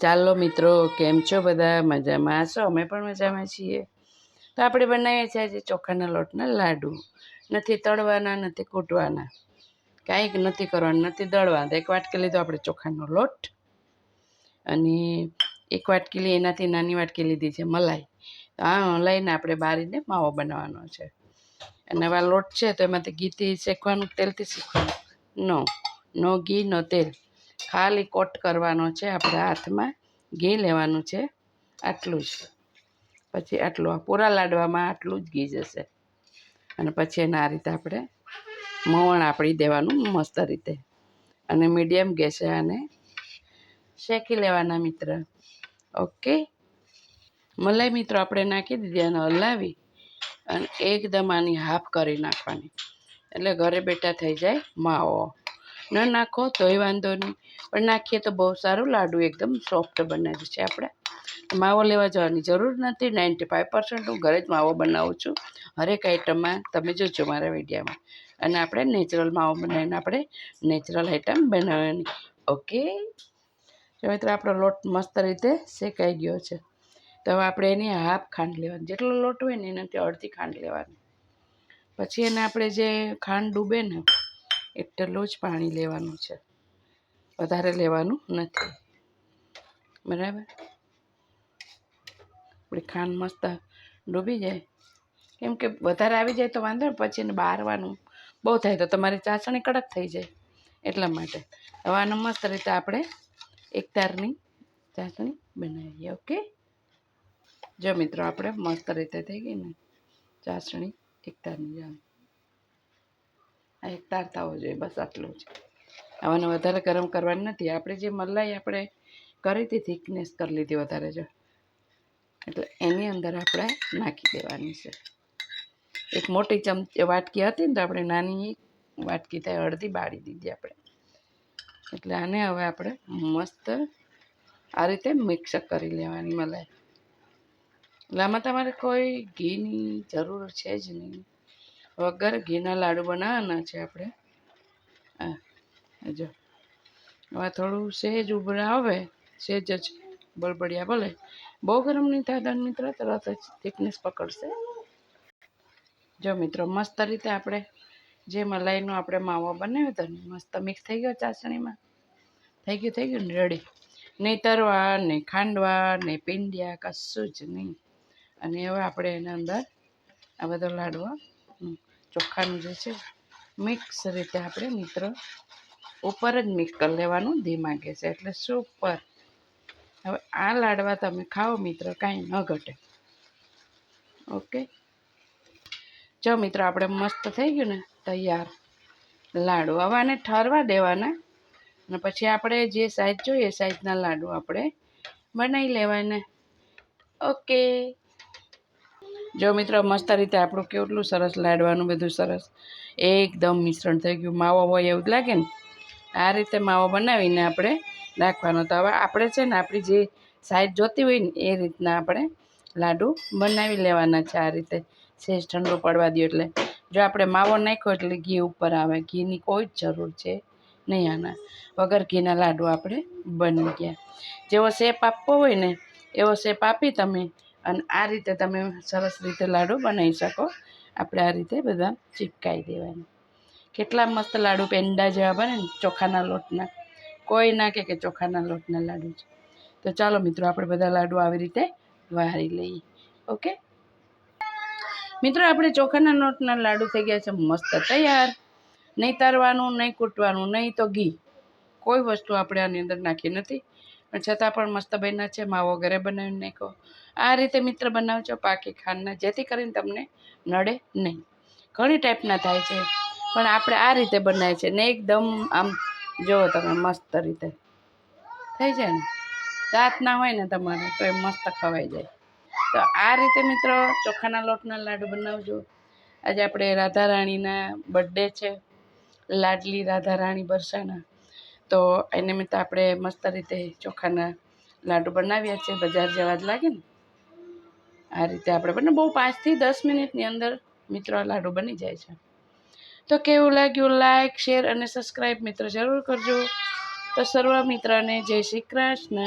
ચાલો મિત્રો, કેમ છો બધા? મજામાં છો અમે પણ મજામાં છીએ. તો આપણે બનાવીએ છીએ આજે ચોખાના લોટના લાડુ. નથી તળવાના, નથી કૂટવાના. કાંઈક નથી કરવાનું, નથી દળવાના. એક વાટકી લીધો આપણે ચોખાનો લોટ અને એક વાટકીલી એનાથી નાની વાટકી લીધી છે મલાઈ. તો આ મલાઈને આપણે બારીને માવો બનાવવાનો છે. અને આવા લોટ છે, તો એમાંથી ઘીથી શેકવાનું, તેલથી શેકવાનું. નો નો ઘી, નો તેલ. ખાલી કોટ કરવાનો છે આપણા હાથમાં, ઘી લેવાનું છે, આટલું જ. પછી આટલું પૂરા લાડવામાં આટલું જ ઘી જશે. અને પછી એને રીતે આપણે મવણ આપણી દેવાનું મસ્ત રીતે. અને મીડિયમ ગેસે આને શેકી લેવાના મિત્ર. ઓકે? મલાઈ મિત્રો આપણે નાખી દીધી અને હલાવી અને એકદમ આની હાફ કરી નાખવાની. એટલે ઘરે બેઠા થઈ જાય માવો. ન નાખો, તોય વાંધો નહીં. પણ નાખીએ તો બહુ સારું લાડુ એકદમ સોફ્ટ બને છે આપણે માવો લેવા જવાની જરૂર નથી. નાઇન્ટી ફાઇવ પર્સન્ટ હું ઘરે જ માવો બનાવું છું. હરેક આઈટમમાં તમે જોજો મારા વિડીયામાં. અને આપણે નેચરલ માવો બનાવીને આપણે નેચરલ આઈટમ બનાવવાની. ઓકે જો મિત્રો, આપણો લોટ મસ્ત રીતે શેકાઈ ગયો છે. તો હવે આપણે એની હાફ ખાંડ લેવાની. જેટલો લોટ હોય ને એનાથી અડધી ખાંડ લેવાની. પછી એને આપણે જે ખાંડ ડૂબે ને એટલું જ પાણી લેવાનું છે. વધારે લેવાનું નથી. બરાબર? આપણી ખાંડ મસ્ત ડૂબી જાય. કેમ કે વધારે આવી જાય તો વાંધો પછી એને બારવાનું બહુ થાય તો તમારી ચાસણી કડક થઈ જાય એટલા માટે. હવે મસ્ત રીતે આપણે એક તારની ચાસણી બનાવીએ, ઓકે? જો મિત્રો, આપણે મસ્ત રીતે થઈ ગઈ ને ચાસણી એક તારની જાણ આ એક થવો જોઈએ, બસ આટલું જ. આવાને વધારે ગરમ કરવાની નથી. આપણે જે મલાઈ આપણે કરી હતી થિકનેસ કરી લીધી વધારે જો. એટલે એની અંદર આપણે નાખી દેવાની છે. એક મોટી ચમચી વાટકી હતી ને તો આપણે નાની વાટકી થાય, અડધી બાળી દીધી આપણે. એટલે આને હવે આપણે મસ્ત આ રીતે મિક્સ કરી લેવાની મલાઈ. એટલે આમાં તમારે કોઈ ઘીની જરૂર છે જ નહીં. વગર ઘીના લાડુ બનાવવાના છે આપણે. હા જો. હવે થોડું સહેજ ઉભરા આવે સહેજ જ બળબડિયા ભલે. બહુ ગરમ નહીં થાય ધન મિત્ર, તરત જ થિકનેસ પકડશે. જો મિત્રો, મસ્ત રીતે આપણે જે મલાઈનો આપણે માવો બનાવ્યો હતો મસ્ત મિક્સ થઈ ગયો ચાસણીમાં. થઈ ગયું થઈ ગયું ને રેડી નહીં તરવા, નહીં ખાંડવા, નહીં પીંડિયા, કશું જ નહીં. અને હવે આપણે એના અંદર આ બધો લાડવો ચોખાનું જે છે મિક્સ રીતે આપણે મિત્ર ઉપર જ મિક્સ કરી લેવાનું, ધીમા ગેસે. એટલે સુપર હવે આ લાડવા તમે ખાઓ મિત્ર, કાંઈ ન ઘટે. ઓકે જો મિત્રો, આપણે મસ્ત થઈ ગયું ને, તૈયાર લાડુ હવે આને ઠરવા દેવાના. અને પછી આપણે જે સાઈઝ જોઈએ, એ સાઈઝના લાડુ આપણે બનાવી લેવાના. ઓકે જો મિત્રો, મસ્ત રીતે આપણું કેટલું સરસ લાડવાનું બધું સરસ એકદમ મિશ્રણ થઈ ગયું. માવો હોય એવું જ લાગે ને, આ રીતે માવો બનાવીને આપણે નાખવાનો. તો હવે આપણે છે ને આપણી જે સાઈઝ જોતી હોય ને, એ રીતના આપણે લાડુ બનાવી લેવાના છે. આ રીતે શેષ ઠંડુ પડવા દો એટલે. જો આપણે માવો નાખ્યો એટલે ઘી ઉપર આવે. ઘીની કોઈ જ જરૂર છે નહીં આના. વગર ઘીના લાડુ આપણે બની ગયા. જેવો શેપ આપવો હોય ને, એવો શેપ આપી તમે અને આ રીતે તમે સરસ રીતે લાડુ બનાવી શકો. આપણે આ રીતે બધા ચીપકાવી દેવાના. કેટલા મસ્ત લાડુ પેંડા જેવા બને ને ચોખાના લોટના. કોઈ ના કે ચોખાના લોટના લાડુ છે. તો ચાલો મિત્રો, આપણે બધા લાડુ આવી રીતે વહારી લઈએ. ઓકે? મિત્રો, આપણે ચોખાના લોટના લાડુ થઈ ગયા છે મસ્ત તૈયાર. નહીં તરવાનું, નહીં કૂટવાનું, નહીં તો ઘી. કોઈ વસ્તુ આપણે આની અંદર નાખી નથી. પણ છતાં પણ મસ્ત બન્યા છે, માવો ઘરે બનાવીને નાખો આ રીતે મિત્ર બનાવજો પાકી ખાંડના, જેથી કરીને તમને નડે નહીં. ઘણી ટાઈપના થાય છે, પણ આપણે આ રીતે બનાવીએ છીએ ને એકદમ આમ જુઓ તમે મસ્ત રીતે. થઈ જાય ને? દાંત ના હોય ને તમારે તો એ મસ્ત ખવાઈ જાય. તો આ રીતે મિત્રો ચોખાના લોટના લાડુ બનાવજો. આજે આપણે રાધા રાણીના બર્થડે છે, લાડલી રાધા રાણી બરસાના. તો એ નિમિત્તે આપણે મસ્ત રીતે ચોખાના લાડુ બનાવ્યા છે, બજાર જવા જ લાગે ને. આ રીતે આપણે બને બહુ પાંચથી દસ મિનિટની અંદર મિત્રો લાડુ બની જાય છે. તો કેવું લાગ્યું લાઈક, શેર અને સબસ્ક્રાઈબ મિત્ર જરૂર કરજો. તો સર્વ મિત્રને જય શ્રી કૃષ્ણ.